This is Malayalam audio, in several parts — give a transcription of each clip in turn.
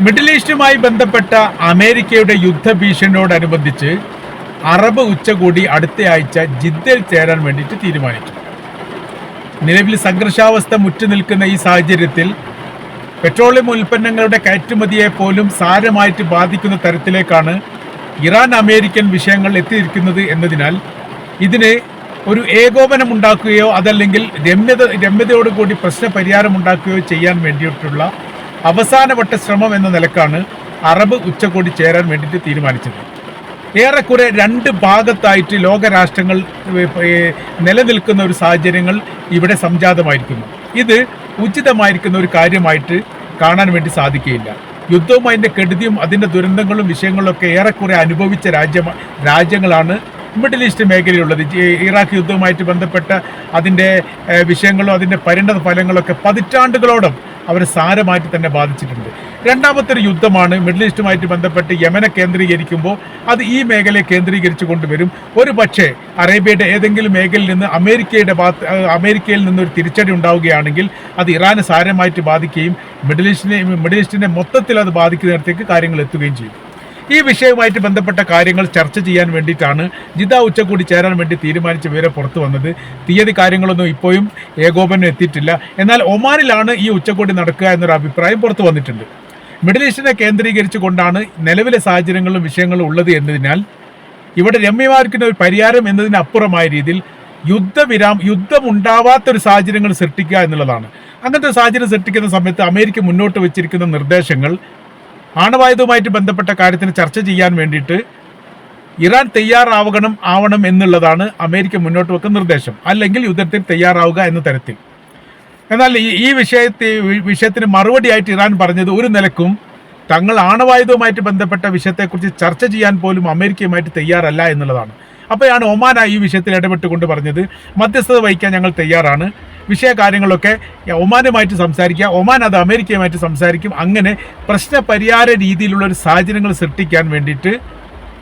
മിഡിൽ ഈസ്റ്റുമായി ബന്ധപ്പെട്ട അമേരിക്കയുടെ യുദ്ധഭീഷണിയോടനുബന്ധിച്ച് അറബ് ഉച്ചകോടി അടുത്ത ആഴ്ച ജിദ്ദയിൽ ചേരാൻ വേണ്ടിയിട്ട് തീരുമാനിച്ചു. നിലവിൽ സംഘർഷാവസ്ഥ മുറ്റുനിൽക്കുന്ന ഈ സാഹചര്യത്തിൽ പെട്രോളിയം ഉൽപ്പന്നങ്ങളുടെ കയറ്റുമതിയെ പോലും സാരമായിട്ട് ബാധിക്കുന്ന തരത്തിലേക്കാണ് ഇറാൻ അമേരിക്കൻ വിഷയങ്ങൾ എത്തിയിരിക്കുന്നത് എന്നതിനാൽ ഇതിന് ഒരു ഏകോപനം ഉണ്ടാക്കുകയോ അതല്ലെങ്കിൽ രമ്യത രമ്യതയോടുകൂടി പ്രശ്ന പരിഹാരം ഉണ്ടാക്കുകയോ ചെയ്യാൻ വേണ്ടിയിട്ടുള്ള അവസാനവട്ട ശ്രമം എന്ന നിലക്കാണ് അറബ് ഉച്ചകോടി ചേരാൻ വേണ്ടിയിട്ട് തീരുമാനിച്ചത്. ഏറെക്കുറെ രണ്ട് ഭാഗത്തായിട്ട് ലോകരാഷ്ട്രങ്ങൾ നിലനിൽക്കുന്ന ഒരു സാഹചര്യങ്ങൾ ഇവിടെ സംജാതമായിരിക്കുന്നു. ഇത് ഉചിതമായിരിക്കുന്ന ഒരു കാര്യമായിട്ട് കാണാൻ വേണ്ടി സാധിക്കുകയില്ല. യുദ്ധവും അതിന്റെ കെടുതിയും അതിന്റെ ദുരന്തങ്ങളും വിഷയങ്ങളൊക്കെ ഏറെക്കുറെ അനുഭവിച്ച രാജ്യ രാജ്യങ്ങളാണ് മിഡിൽ ഈസ്റ്റ് മേഖലയിലുള്ളത്. ഇറാഖ് യുദ്ധവുമായിട്ട് ബന്ധപ്പെട്ട അതിന്റെ വിഷയങ്ങളും അതിന്റെ പരിണത ഫലങ്ങളൊക്കെ പതിറ്റാണ്ടുകളോളം അവർ സാരമായിട്ട് തന്നെ ബാധിച്ചിട്ടുണ്ട്. രണ്ടാമത്തെ ഒരു യുദ്ധമാണ് മിഡിൽ ഈസ്റ്റുമായിട്ട് ബന്ധപ്പെട്ട് യമനെ കേന്ദ്രീകരിക്കുമ്പോൾ അത് ഈ മേഖലയെ കേന്ദ്രീകരിച്ചു കൊണ്ടുവരും. ഒരു പക്ഷേ അറേബ്യയുടെ ഏതെങ്കിലും മേഖലയിൽ നിന്ന് അമേരിക്കയുടെ ഭാഗത്ത് നിന്ന് അമേരിക്കയിൽ നിന്നൊരു തിരിച്ചടി ഉണ്ടാവുകയാണെങ്കിൽ അത് ഇറാനെ സാരമായിട്ട് ബാധിക്കുകയും മിഡിൽ ഈസ്റ്റിനെ മിഡിൽ ഈസ്റ്റിനെ മൊത്തത്തിൽ അത് ബാധിക്കുന്നിടത്തേക്ക് കാര്യങ്ങൾ എത്തുകയും ചെയ്യും. ഈ വിഷയവുമായിട്ട് ബന്ധപ്പെട്ട കാര്യങ്ങൾ ചർച്ച ചെയ്യാൻ വേണ്ടിയിട്ടാണ് ജിദ്ദ ഉച്ചകൂടി ചേരാൻ വേണ്ടി തീരുമാനിച്ച വിവരം പുറത്തു വന്നത്. തീയതി കാര്യങ്ങളൊന്നും ഇപ്പോഴും ഏകോപനം എത്തിയിട്ടില്ല. എന്നാൽ ഒമാനിലാണ് ഈ ഉച്ചകോടി നടക്കുക എന്നൊരു അഭിപ്രായം പുറത്തു വന്നിട്ടുണ്ട്. മിഡിൽ ഈസ്റ്റിനെ കേന്ദ്രീകരിച്ചു കൊണ്ടാണ് നിലവിലെ സാഹചര്യങ്ങളും വിഷയങ്ങളും ഉള്ളത് എന്നതിനാൽ ഇവിടെ രമ്യമായിരിക്കുന്ന ഒരു പരിഹാരം എന്നതിനപ്പുറമായ രീതിയിൽ യുദ്ധവിരാം യുദ്ധമുണ്ടാവാത്തൊരു സാഹചര്യങ്ങൾ സൃഷ്ടിക്കുക എന്നുള്ളതാണ്. അങ്ങനത്തെ സാഹചര്യം സൃഷ്ടിക്കുന്ന സമയത്ത് അമേരിക്ക മുന്നോട്ട് വെച്ചിരിക്കുന്ന നിർദ്ദേശങ്ങൾ ആണവായുധവുമായിട്ട് ബന്ധപ്പെട്ട കാര്യത്തിന് ചർച്ച ചെയ്യാൻ വേണ്ടിയിട്ട് ഇറാൻ തയ്യാറാവണം ആവണം എന്നുള്ളതാണ് അമേരിക്ക മുന്നോട്ട് വെക്കുന്ന നിർദ്ദേശം. അല്ലെങ്കിൽ യുദ്ധത്തിൽ തയ്യാറാവുക എന്ന തരത്തിൽ. എന്നാൽ ഈ ഈ വിഷയത്തെ വിഷയത്തിന് മറുപടിയായിട്ട് ഇറാൻ പറഞ്ഞത് ഒരു നിലക്കും തങ്ങൾ ആണവായുധവുമായിട്ട് ബന്ധപ്പെട്ട വിഷയത്തെക്കുറിച്ച് ചർച്ച ചെയ്യാൻ പോലും അമേരിക്കയുമായിട്ട് തയ്യാറല്ല എന്നുള്ളതാണ്. അപ്പോഴാണ് ഒമാൻ ഈ വിഷയത്തിൽ ഇടപെട്ടുകൊണ്ട് പറഞ്ഞത്. മധ്യസ്ഥത വഹിക്കാൻ ഞങ്ങൾ തയ്യാറാണ്. വിഷയ കാര്യങ്ങളൊക്കെ ഒമാനുമായിട്ട് സംസാരിക്കുക. ഒമാൻ അത് അമേരിക്കയുമായിട്ട് സംസാരിക്കും. അങ്ങനെ പ്രശ്ന പരിഹാര രീതിയിലുള്ള ഒരു സാഹചര്യങ്ങൾ സൃഷ്ടിക്കാൻ വേണ്ടിയിട്ട്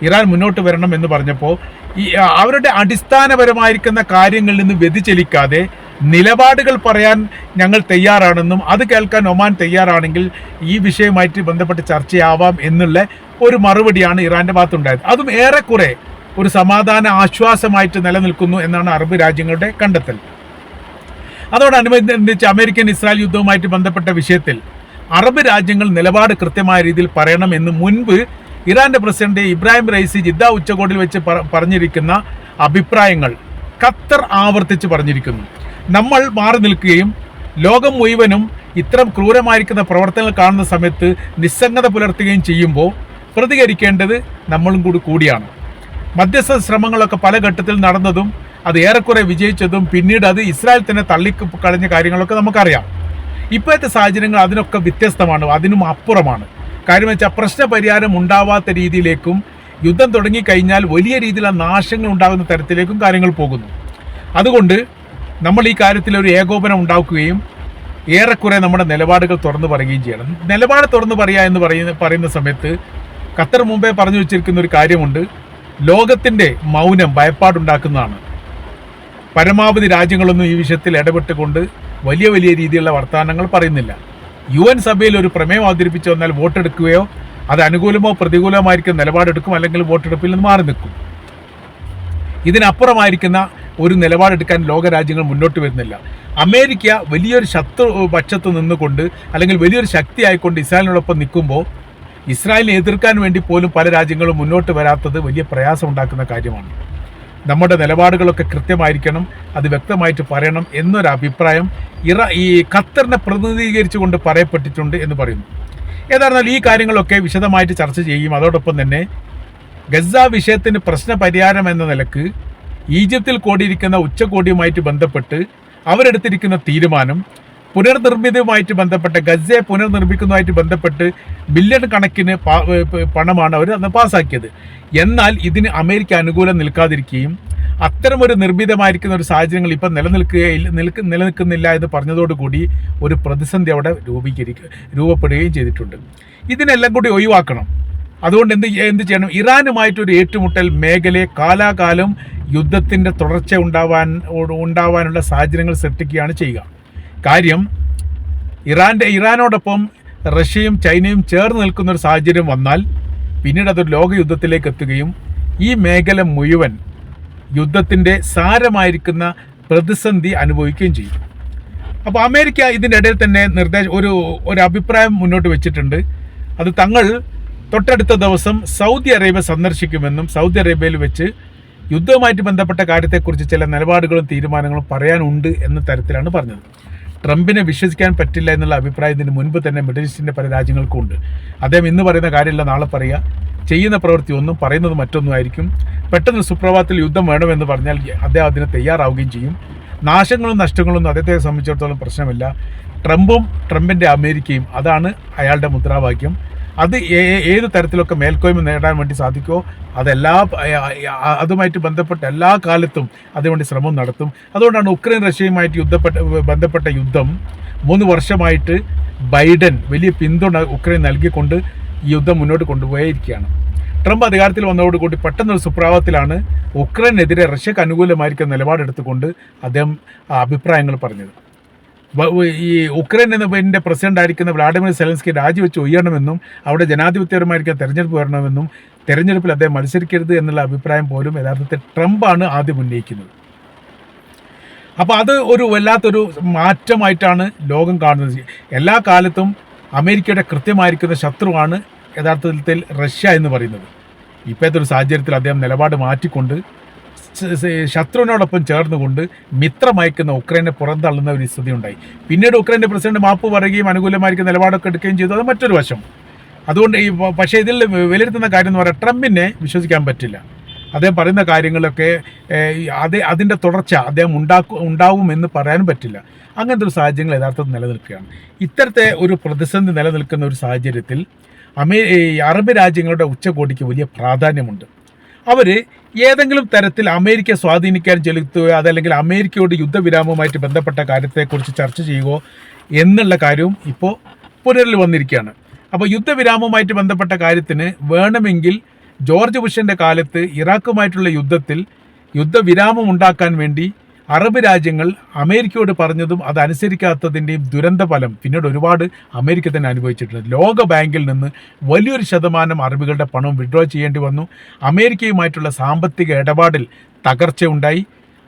ഇറാൻ മുന്നോട്ട് വരണം എന്ന് പറഞ്ഞപ്പോൾ ഈ അവരുടെ അടിസ്ഥാനപരമായിരിക്കുന്ന കാര്യങ്ങളിൽ നിന്ന് വ്യതിചലിക്കാതെ നിലപാടുകൾ പറയാൻ ഞങ്ങൾ തയ്യാറാണെന്നും അത് കേൾക്കാൻ ഒമാൻ തയ്യാറാണെങ്കിൽ ഈ വിഷയവുമായിട്ട് ബന്ധപ്പെട്ട് ചർച്ചയാവാം എന്നുള്ള ഒരു മറുപടിയാണ് ഇറാന്റെ ഭാഗത്തുണ്ടായത്. അതും ഏറെക്കുറെ ഒരു സമാധാന ആശ്വാസമായിട്ട് നിലനിൽക്കുന്നു എന്നാണ് അറബ് രാജ്യങ്ങളുടെ കണ്ടെത്തൽ. അതോടനുബന്ധിച്ച് അമേരിക്കൻ ഇസ്രായേൽ യുദ്ധവുമായിട്ട് ബന്ധപ്പെട്ട വിഷയത്തിൽ അറബ് രാജ്യങ്ങൾ നിലപാട് കൃത്യമായ രീതിയിൽ പറയണമെന്ന് മുൻപ് ഇറാന്റെ പ്രസിഡന്റ് ഇബ്രാഹിം റൈസി ജിദ്ദ ഉച്ചകോടിയിൽ വെച്ച് പറഞ്ഞിരിക്കുന്ന അഭിപ്രായങ്ങൾ ഖത്തർ ആവർത്തിച്ച് പറഞ്ഞിരിക്കുന്നു. നമ്മൾ മാറി നിൽക്കുകയും ലോകം മുഴുവനും ഇത്തരം ക്രൂരമായിരിക്കുന്ന പ്രവർത്തനങ്ങൾ കാണുന്ന സമയത്ത് നിസ്സംഗത പുലർത്തുകയും ചെയ്യുമ്പോൾ പ്രതികരിക്കേണ്ടത് നമ്മളും കൂടി കൂടിയാണ്. മധ്യസ്ഥ ശ്രമങ്ങളൊക്കെ പല ഘട്ടത്തിൽ നടന്നതും അത് ഏറെക്കുറെ വിജയിച്ചതും പിന്നീട് അത് ഇസ്രായേൽ തന്നെ തള്ളി കളഞ്ഞ കാര്യങ്ങളൊക്കെ നമുക്കറിയാം. ഇപ്പോഴത്തെ സാഹചര്യങ്ങൾ അതിനൊക്കെ വ്യത്യസ്തമാണ് അതിനും അപ്പുറമാണ്. കാര്യം വെച്ചാൽ പ്രശ്ന പരിഹാരം ഉണ്ടാവാത്ത രീതിയിലേക്കും യുദ്ധം തുടങ്ങിക്കഴിഞ്ഞാൽ വലിയ രീതിയിലുള്ള നാശങ്ങൾ ഉണ്ടാകുന്ന തരത്തിലേക്കും കാര്യങ്ങൾ പോകുന്നു. അതുകൊണ്ട് നമ്മൾ ഈ കാര്യത്തിൽ ഒരു ഏകോപനം ഉണ്ടാക്കുകയും ഏറെക്കുറെ നമ്മുടെ നിലപാടുകൾ തുറന്നു പറയുകയും ചെയ്യണം. നിലപാട് തുറന്നു പറയുക എന്ന് പറയുന്ന പറയുന്ന സമയത്ത് ഖത്തർ മുമ്പേ പറഞ്ഞു വെച്ചിരിക്കുന്ന ഒരു കാര്യമുണ്ട്. ലോകത്തിന്റെ മൗനം ഭയപ്പാടുണ്ടാക്കുന്നതാണ്. പരമാവധി രാജ്യങ്ങളൊന്നും ഈ വിഷയത്തിൽ ഇടപെട്ടുകൊണ്ട് വലിയ വലിയ രീതിയിലുള്ള വർത്തമാനങ്ങൾ പറയുന്നില്ല. യു എൻ സഭയിൽ ഒരു പ്രമേയം അവതരിപ്പിച്ചു വന്നാൽ വോട്ടെടുക്കുകയോ അത് അനുകൂലമോ പ്രതികൂലമായിരിക്കും നിലപാടെടുക്കും അല്ലെങ്കിൽ വോട്ടെടുപ്പിൽ നിന്ന് മാറി നിൽക്കും. ഇതിനപ്പുറമായിരിക്കുന്ന ഒരു നിലപാടെടുക്കാൻ ലോകരാജ്യങ്ങൾ മുന്നോട്ട് വരുന്നില്ല. അമേരിക്ക വലിയൊരു ശത്രു പക്ഷത്ത് നിന്നുകൊണ്ട് അല്ലെങ്കിൽ വലിയൊരു ശക്തിയായിക്കൊണ്ട് ഇസ്രായേലിനോടൊപ്പം നിൽക്കുമ്പോൾ ഇസ്രായേലിനെ എതിർക്കാൻ വേണ്ടി പോലും പല രാജ്യങ്ങളും മുന്നോട്ട് വരാത്തത് വലിയ പ്രയാസം ഉണ്ടാക്കുന്ന കാര്യമാണ്. നമ്മുടെ നിലപാടുകളൊക്കെ കൃത്യമായിരിക്കണം അത് വ്യക്തമായിട്ട് പറയണം എന്നൊരു അഭിപ്രായം ഇറ ഈ ഖത്തറിനെ പ്രതിനിധീകരിച്ചുകൊണ്ട് പറയപ്പെട്ടിട്ടുണ്ട് എന്ന് പറയുന്നു. ഏതായിരുന്നാലും ഈ കാര്യങ്ങളൊക്കെ വിശദമായിട്ട് ചർച്ച ചെയ്യും. അതോടൊപ്പം തന്നെ ഗസ വിഷയത്തിന് പ്രശ്ന പരിഹാരം എന്ന നിലയ്ക്ക് ഈജിപ്തിൽ കൂടിയിരിക്കുന്ന ഉച്ചകോടിയുമായിട്ട് ബന്ധപ്പെട്ട് അവരെടുത്തിരിക്കുന്ന തീരുമാനം പുനർനിർമ്മിതവുമായിട്ട് ബന്ധപ്പെട്ട് ഗസയെ പുനർനിർമ്മിക്കുന്നതുമായിട്ട് ബന്ധപ്പെട്ട് ബില്യൺ കണക്കിന് പണമാണ് അവർ അന്ന് പാസ്സാക്കിയത് എന്നാൽ ഇതിന് അമേരിക്ക അനുകൂലം നിൽക്കാതിരിക്കുകയും അത്തരമൊരു നിർമ്മിതമായിരിക്കുന്ന ഒരു സാഹചര്യങ്ങൾ ഇപ്പം നിലനിൽക്കുകയില്ല നിൽക്ക് നിലനിൽക്കുന്നില്ല എന്ന് പറഞ്ഞതോടുകൂടി ഒരു പ്രതിസന്ധി അവിടെ രൂപീകരിക്കുക രൂപപ്പെടുകയും ചെയ്തിട്ടുണ്ട്. ഇതിനെല്ലാം കൂടി ഒഴിവാക്കണം. അതുകൊണ്ട് എന്ത് എന്ത് ചെയ്യണം? ഇറാനുമായിട്ടൊരു ഏറ്റുമുട്ടൽ മേഖലയെ കാലാകാലം യുദ്ധത്തിന്റെ തുടർച്ച ഉണ്ടാവാൻ ഉണ്ടാവാനുള്ള സാഹചര്യങ്ങൾ സൃഷ്ടിക്കുകയാണ് ചെയ്യുക. കാര്യം ഇറാന്റെ ഇറാനോടൊപ്പം റഷ്യയും ചൈനയും ചേർന്ന് നിൽക്കുന്ന ഒരു സാഹചര്യം വന്നാൽ പിന്നീട് അതൊരു ലോകയുദ്ധത്തിലേക്ക് എത്തുകയും ഈ മേഖല മുഴുവൻ യുദ്ധത്തിന്റെ സാരമായിരിക്കുന്ന പ്രതിസന്ധി അനുഭവിക്കുകയും ചെയ്യും. അപ്പോൾ അമേരിക്ക ഇതിനിടയിൽ തന്നെ നിർദ്ദേശ ഒരു ഒരു അഭിപ്രായം മുന്നോട്ട് വെച്ചിട്ടുണ്ട്. അത് തങ്ങൾ തൊട്ടടുത്ത ദിവസം സൗദി അറേബ്യ സന്ദർശിക്കുമെന്നും സൗദി അറേബ്യയിൽ വെച്ച് യുദ്ധവുമായിട്ട് ബന്ധപ്പെട്ട കാര്യത്തെക്കുറിച്ച് ചില നിലപാടുകളും തീരുമാനങ്ങളും പറയാനുണ്ട് എന്ന തരത്തിലാണ് പറഞ്ഞത്. ട്രംപിനെ വിശ്വസിക്കാൻ പറ്റില്ല എന്നുള്ള അഭിപ്രായം ഇതിന് മുൻപ് തന്നെ മിഡിൽ ഈസ്റ്റിന്റെ പല രാജ്യങ്ങൾക്കും ഉണ്ട്. അദ്ദേഹം ഇന്ന് പറയുന്ന കാര്യമില്ല നാളെ പറയുക ചെയ്യുന്ന പ്രവൃത്തി ഒന്നും പറയുന്നത് മറ്റൊന്നുമായിരിക്കും പെട്ടെന്ന് സുപ്രഭാതത്തിൽ യുദ്ധം വേണമെന്ന് പറഞ്ഞാൽ അദ്ദേഹം അതിന് തയ്യാറാവുകയും ചെയ്യും. നാശങ്ങളും നഷ്ടങ്ങളൊന്നും അദ്ദേഹത്തെ സംബന്ധിച്ചിടത്തോളം പ്രശ്നമില്ല. ട്രംപും ട്രംപിന്റെ അമേരിക്കയും അതാണ് അയാളുടെ മുദ്രാവാക്യം. അത് ഏത് തരത്തിലൊക്കെ മേൽക്കോയ്മ നേടാൻ വേണ്ടി സാധിക്കുമോ അതെല്ലാ അതുമായിട്ട് ബന്ധപ്പെട്ട എല്ലാ കാലത്തും അതിനുവേണ്ടി ശ്രമം നടത്തും. അതുകൊണ്ടാണ് ഉക്രൈൻ റഷ്യയുമായിട്ട് യുദ്ധപ്പെട്ട ബന്ധപ്പെട്ട യുദ്ധം മൂന്ന് വർഷമായിട്ട് ബൈഡൻ വലിയ പിന്തുണ ഉക്രൈൻ നൽകിക്കൊണ്ട് ഈ യുദ്ധം മുന്നോട്ട് കൊണ്ടുപോയിരിക്കുകയാണ്. ട്രംപ് അധികാരത്തിൽ വന്നതോടുകൂടി പെട്ടെന്നൊരു സുപ്രഭാതത്തിലാണ് ഉക്രൈനെതിരെ റഷ്യക്ക് അനുകൂലമായിരിക്കുന്ന നിലപാടെടുത്തുകൊണ്ട് അദ്ദേഹം അഭിപ്രായങ്ങൾ പറഞ്ഞത്. ഈ ഉക്രൈൻ പ്രസിഡന്റ് ആയിരിക്കുന്ന വ്ളാഡിമിർ സെലൻസ്കി രാജിവെച്ച് ഉയരണമെന്നും അവിടെ ജനാധിപത്യപരമായിരിക്കാൻ തെരഞ്ഞെടുപ്പ് വരണമെന്നും തെരഞ്ഞെടുപ്പിൽ അദ്ദേഹം മത്സരിക്കരുത് എന്നുള്ള അഭിപ്രായം പോലും യഥാർത്ഥത്തിൽ ട്രംപാണ് ആദ്യം ഉന്നയിക്കുന്നത്. അപ്പോൾ അത് ഒരു വല്ലാത്തൊരു മാറ്റമായിട്ടാണ് ലോകം കാണുന്നത്. എല്ലാ കാലത്തും അമേരിക്കയുടെ കൃത്യമായിരിക്കുന്ന ശത്രുവാണ് യഥാർത്ഥത്തിൽ റഷ്യ എന്ന് പറയുന്നത്. ഇപ്പോഴത്തെ ഒരു സാഹചര്യത്തിൽ അദ്ദേഹം നിലപാട് മാറ്റിക്കൊണ്ട് ശത്രുവിനോടൊപ്പം ചേർന്നുകൊണ്ട് മിത്രമയക്കുന്ന ഉക്രൈനെ പുറന്തള്ളുന്ന ഒരു സ്ഥിതി ഉണ്ടായി പിന്നീട് ഉക്രൈന്റെ പ്രസിഡന്റ് മാപ്പ് പറയുകയും അനുകൂലമായിരിക്കും നിലപാടൊക്കെ എടുക്കുകയും ചെയ്തു. അത് മറ്റൊരു വശം. അതുകൊണ്ട് ഈ പക്ഷേ ഇതിൽ വിലയിരുത്തുന്ന കാര്യം എന്ന് പറയാം ട്രംപിനെ വിശ്വസിക്കാൻ പറ്റില്ല. അദ്ദേഹം പറയുന്ന കാര്യങ്ങളൊക്കെ അത് അതിന്റെ തുടർച്ച അദ്ദേഹം ഉണ്ടാക്കു ഉണ്ടാവുമെന്ന് പറയാനും പറ്റില്ല. അങ്ങനത്തെ ഒരു സാഹചര്യങ്ങൾ യഥാർത്ഥത്തിൽ നിലനിൽക്കുകയാണ്. ഇത്തരത്തെ ഒരു പ്രതിസന്ധി നിലനിൽക്കുന്ന ഒരു സാഹചര്യത്തിൽ അമേ അറബ് രാജ്യങ്ങളുടെ ഉച്ചകോടിക്ക് വലിയ പ്രാധാന്യമുണ്ട്. അവർ ഏതെങ്കിലും തരത്തിൽ അമേരിക്കയെ സ്വാധീനിക്കാൻ ചെലുത്തുകയോ അതല്ലെങ്കിൽ അമേരിക്കയോട് യുദ്ധവിരാമവുമായിട്ട് ബന്ധപ്പെട്ട കാര്യത്തെക്കുറിച്ച് ചർച്ച ചെയ്യുകയോ എന്നുള്ള കാര്യവും ഇപ്പോൾ പുനരിൽ വന്നിരിക്കുകയാണ്. അപ്പോൾ യുദ്ധവിരാമവുമായിട്ട് ബന്ധപ്പെട്ട കാര്യത്തിന് വേണമെങ്കിൽ ജോർജ് ബുഷന്റെ കാലത്ത് ഇറാഖുമായിട്ടുള്ള യുദ്ധത്തിൽ യുദ്ധവിരാമം ഉണ്ടാക്കാൻ വേണ്ടി അറബ് രാജ്യങ്ങൾ അമേരിക്കയോട് പറഞ്ഞതും അത് ദുരന്ത ഫലം പിന്നീട് ഒരുപാട് അമേരിക്ക തന്നെ അനുഭവിച്ചിട്ടുണ്ട്. ലോക ബാങ്കിൽ നിന്ന് വലിയൊരു ശതമാനം അറബികളുടെ പണം വിഡ്രോ ചെയ്യേണ്ടി വന്നു. അമേരിക്കയുമായിട്ടുള്ള സാമ്പത്തിക ഇടപാടിൽ തകർച്ചയുണ്ടായി.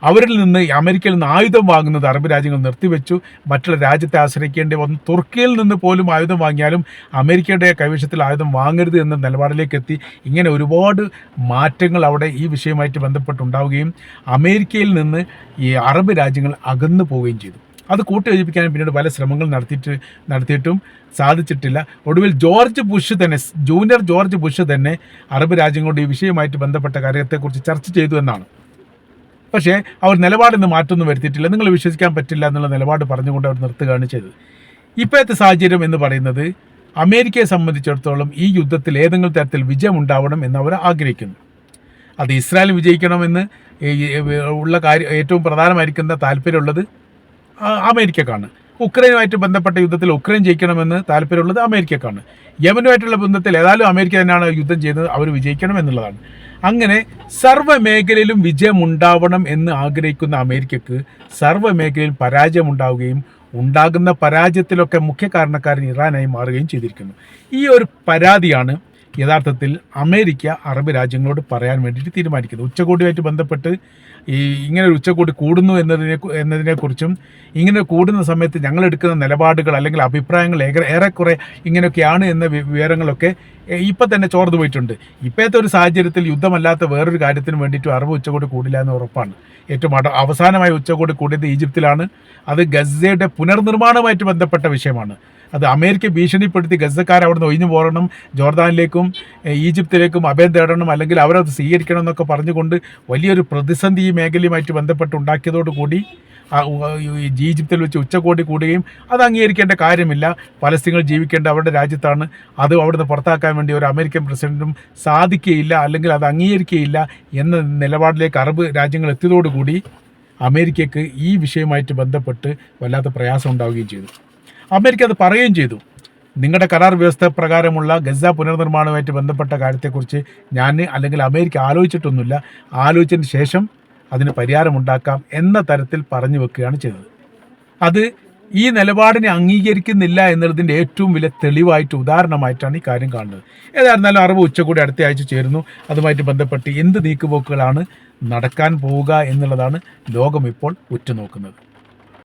അവരിൽ നിന്ന് അമേരിക്കയിൽ നിന്ന് ആയുധം വാങ്ങുന്നത് അറബ് രാജ്യങ്ങൾ നിർത്തിവെച്ചു. മറ്റുള്ള രാജ്യത്തെ ആശ്രയിക്കേണ്ടി വന്നു. തുർക്കിയിൽ നിന്ന് പോലും ആയുധം വാങ്ങിയാലും അമേരിക്കയുടെ കൈവശത്തിൽ ആയുധം വാങ്ങരുത് എന്ന നിലപാടിലേക്ക് എത്തി. ഇങ്ങനെ ഒരുപാട് മാറ്റങ്ങൾ അവിടെ ഈ വിഷയമായിട്ട് ബന്ധപ്പെട്ടുണ്ടാവുകയും അമേരിക്കയിൽ നിന്ന് ഈ അറബ് രാജ്യങ്ങൾ അകന്നു പോവുകയും ചെയ്തു. അത് കൂട്ടിയോജിപ്പിക്കാൻ പിന്നീട് പല ശ്രമങ്ങൾ നടത്തിയിട്ട് നടത്തിയിട്ടും സാധിച്ചിട്ടില്ല. ഒടുവിൽ ജോർജ് ബുഷ് തന്നെ ജൂനിയർ ജോർജ് ബുഷ് തന്നെ അറബ് രാജ്യങ്ങളുടെ ഈ വിഷയമായിട്ട് ബന്ധപ്പെട്ട കാര്യത്തെക്കുറിച്ച് ചർച്ച ചെയ്തു എന്നാണ്. പക്ഷേ അവർ നിലപാടിന്ന് മാറ്റൊന്നും വരുത്തിയിട്ടില്ല. നിങ്ങൾ വിശ്വസിക്കാൻ പറ്റില്ല എന്നുള്ള നിലപാട് പറഞ്ഞുകൊണ്ട് അവർ നിർത്തുകയാണ് ചെയ്തത്. ഇപ്പോഴത്തെ സാഹചര്യം എന്ന് പറയുന്നത് അമേരിക്കയെ സംബന്ധിച്ചിടത്തോളം ഈ യുദ്ധത്തിൽ ഏതെങ്കിലും തരത്തിൽ വിജയം ഉണ്ടാവണം എന്ന് അവർ ആഗ്രഹിക്കുന്നു. അത് ഇസ്രായേൽ വിജയിക്കണമെന്ന് ഉള്ള കാര്യം ഏറ്റവും പ്രധാനമായിരിക്കുന്ന താല്പര്യമുള്ളത് അമേരിക്കക്കാണ്. ഉക്രൈനുമായിട്ട് ബന്ധപ്പെട്ട യുദ്ധത്തിൽ ഉക്രൈൻ ജയിക്കണമെന്ന് താല്പര്യമുള്ളത് അമേരിക്കക്കാണ്. യമനുമായിട്ടുള്ള ബന്ധത്തിൽ ഏതായാലും അമേരിക്ക തന്നെയാണ് യുദ്ധം ചെയ്യുന്നത്. അവർ വിജയിക്കണം എന്നുള്ളതാണ്. അങ്ങനെ സർവ മേഖലയിലും വിജയമുണ്ടാവണം എന്ന് ആഗ്രഹിക്കുന്ന അമേരിക്കക്ക് സർവ മേഖലയിൽ പരാജയമുണ്ടാവുകയും ഉണ്ടാകുന്ന പരാജയത്തിലൊക്കെ മുഖ്യ കാരണക്കാരൻ ഇറാനായി മാറുകയും ചെയ്തിരിക്കുന്നു. ഈ ഒരു പരാതിയാണ് യഥാർത്ഥത്തിൽ അമേരിക്ക അറബ് രാജ്യങ്ങളോട് പറയാൻ വേണ്ടിയിട്ട് തീരുമാനിക്കുന്നത് ഉച്ചകോടിയുമായിട്ട് ബന്ധപ്പെട്ട് ഈ ഇങ്ങനെ ഒരു ഉച്ചകോടി കൂടുന്നു എന്നതിനെ എന്നതിനെക്കുറിച്ചും ഇങ്ങനെ കൂടുന്ന സമയത്ത് ഞങ്ങൾ എടുക്കുന്ന നിലപാടുകൾ അല്ലെങ്കിൽ അഭിപ്രായങ്ങൾ ഏറെ ഏറെക്കുറെ ഇങ്ങനെയൊക്കെയാണ് എന്ന വിവരങ്ങളൊക്കെ ഇപ്പം തന്നെ ചോർന്നു പോയിട്ടുണ്ട്. ഇപ്പോഴത്തെ ഒരു സാഹചര്യത്തിൽ യുദ്ധമല്ലാത്ത വേറൊരു കാര്യത്തിന് വേണ്ടിയിട്ടും അറബ് ഉച്ചകോടി കൂടില്ല എന്ന് ഉറപ്പാണ്. ഏറ്റവും അവസാനമായി ഉച്ചകോടി കൂടിയത് ഈജിപ്തിലാണ്. അത് ഗസയുടെ പുനർനിർമ്മാണവുമായിട്ട് ബന്ധപ്പെട്ട വിഷയമാണ്. അത് അമേരിക്ക ഭീഷണിപ്പെടുത്തി ഗസക്കാർ അവിടെ നിന്ന് ഒഴിഞ്ഞു പോരണം ജോർദാനിലേക്കും ഈജിപ്തിലേക്കും അഭയം തേടണം അല്ലെങ്കിൽ അവരത് സ്വീകരിക്കണം എന്നൊക്കെ പറഞ്ഞുകൊണ്ട് വലിയൊരു പ്രതിസന്ധി ഈ മേഖലയുമായിട്ട് ബന്ധപ്പെട്ട് ഉണ്ടാക്കിയതോടുകൂടി ഈജിപ്തിൽ വെച്ച് ഉച്ചകോടി കൂടുകയും അത് അംഗീകരിക്കേണ്ട കാര്യമില്ല. പലസ്തീങ്ങൾ ജീവിക്കേണ്ട അവരുടെ രാജ്യത്താണ്. അത് അവിടുന്ന് പുറത്താക്കാൻ വേണ്ടി ഒരു അമേരിക്കൻ പ്രസിഡന്റും സാധിക്കുകയില്ല അല്ലെങ്കിൽ അത് അംഗീകരിക്കുകയില്ല എന്ന നിലപാടിലേക്ക് അറബ് രാജ്യങ്ങൾ എത്തിയതോടുകൂടി അമേരിക്കയ്ക്ക് ഈ വിഷയവുമായിട്ട് ബന്ധപ്പെട്ട് വല്ലാത്ത പ്രയാസം ഉണ്ടാവുകയും ചെയ്തു. അമേരിക്ക അത് പറയുകയും ചെയ്തു. നിങ്ങളുടെ കരാർ വ്യവസ്ഥ പ്രകാരമുള്ള ഗസ പുനർനിർമ്മാണവുമായിട്ട് ബന്ധപ്പെട്ട കാര്യത്തെക്കുറിച്ച് ഞാൻ അല്ലെങ്കിൽ അമേരിക്ക ആലോചിച്ചിട്ടൊന്നുമില്ല. ആലോചിച്ചതിന് ശേഷം അതിന് പരിഹാരമുണ്ടാക്കാം എന്ന തരത്തിൽ പറഞ്ഞു വെക്കുകയാണ് ചെയ്തത്. അത് ഈ നിലപാടിനെ അംഗീകരിക്കുന്നില്ല എന്നുള്ളതിന്റെ ഏറ്റവും വലിയ തെളിവായിട്ട് ഉദാഹരണമായിട്ടാണ് ഈ കാര്യം കാണുന്നത്. ഏതായിരുന്നാലും അറബ് ഉച്ചകൂടി അടുത്ത ആഴ്ച ചേരുന്നു. അതുമായിട്ട് ബന്ധപ്പെട്ട് എന്ത് നീക്കുപോക്കുകളാണ് നടക്കാൻ പോവുക എന്നുള്ളതാണ് ലോകം ഇപ്പോൾ ഉറ്റുനോക്കുന്നത്.